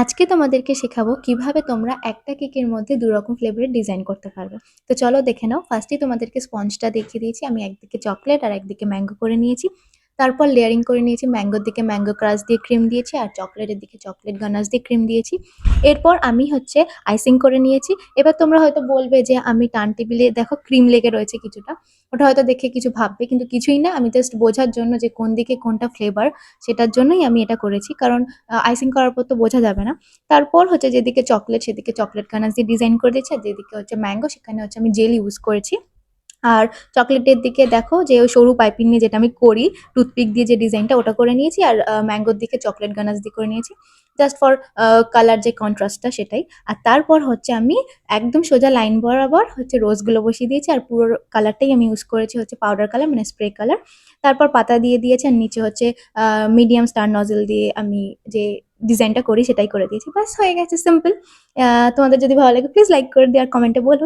আজকে তোমাদেরকে শেখাবো কীভাবে তোমরা একটা কেকের মধ্যে দু রকম ফ্লেভারের ডিজাইন করতে পারবে। তো চলো দেখে নাও। ফার্স্টে তোমাদেরকে স্পঞ্জটা দেখিয়ে দিয়েছি। আমি একদিকে চকলেট আর একদিকে ম্যাঙ্গো করে নিয়েছি। তারপর লেয়ারিং করে নিয়েছি, ম্যাঙ্গোর দিকে ম্যাঙ্গো ক্রাশ দিয়ে ক্রিম দিয়েছি আর চকলেটের দিকে চকলেট গানাস দিয়ে ক্রিম দিয়েছি। এরপর আমি হচ্ছে আইসিং করে নিয়েছি। এবার তোমরা হয়তো বলবে যে আমি টান টেবিলে দেখো ক্রিম লেগে রয়েছে কিছুটা। ওটা হয়তো দেখে কিছু ভাববে, কিন্তু কিছুই না। আমি জাস্ট বোঝার জন্য যে কোন দিকে কোনটা ফ্লেভার সেটার জন্যই আমি এটা করেছি। কারণ আইসিং করার পর তো বোঝা যাবে না। তারপর হচ্ছে যেদিকে চকলেট, সেদিকে চকলেট গানাশ দিয়ে ডিজাইন করে দিয়েছি। আর যেদিকে হচ্ছে ম্যাঙ্গো, সেখানে হচ্ছে আমি জেল ইউজ করেছি। আর চকলেটের দিকে দেখো যে ওই সরু পাইপিং নিয়ে যেটা আমি করি, টুথপিক দিয়ে যে ডিজাইনটা ওটা করে নিয়েছি আর ম্যাঙ্গোর দিকে চকলেট গানাশ দিয়ে করে নিয়েছি। জাস্ট ফর কালার যে কন্ট্রাস্টটা সেটাই। আর তারপর হচ্ছে আমি একদম সোজা লাইন বরাবর হচ্ছে রোজগুলো বসিয়ে দিয়েছি আর পুরো কালারটাই আমি ইউজ করেছি হচ্ছে পাউডার কালার মানে স্প্রে কালার তারপর পাতা দিয়ে দিয়েছি আর নিচে হচ্ছে মিডিয়াম স্টার নজেল দিয়ে আমি যে ডিজাইনটা করি সেটাই করে দিয়েছি। ব্যাস, হয়ে গেছে সিম্পল তোমাদের যদি ভালো লাগে প্লিজ লাইক করে দিয়ে আর কমেন্টে বলো।